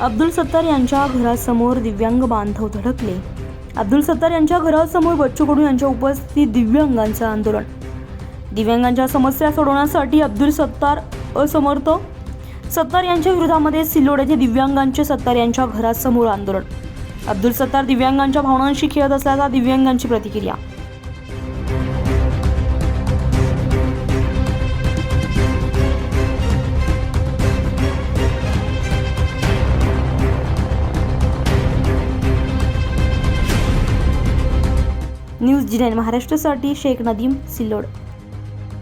अब्दुल सत्तार यांच्या घरासमोर दिव्यांग बांधव धडकले. अब्दुल सत्तार यांच्या घरासमोर बच्चू कडू यांच्या उपस्थित दिव्यांगांचं आंदोलन. दिव्यांगांच्या समस्या सोडवण्यासाठी अब्दुल सत्तार असमर्थ. सत्तार यांच्या विरोधामध्ये सिल्लोड येथे दिव्यांगांचे सत्तार यांच्या घरासमोर आंदोलन. अब्दुल सत्तार दिव्यांगांच्या भावनांशी खेळत असल्याचा दिव्यांगांची प्रतिक्रिया. न्यूज जी महाराष्ट्रासाठी शेख नदीम सिल्लोड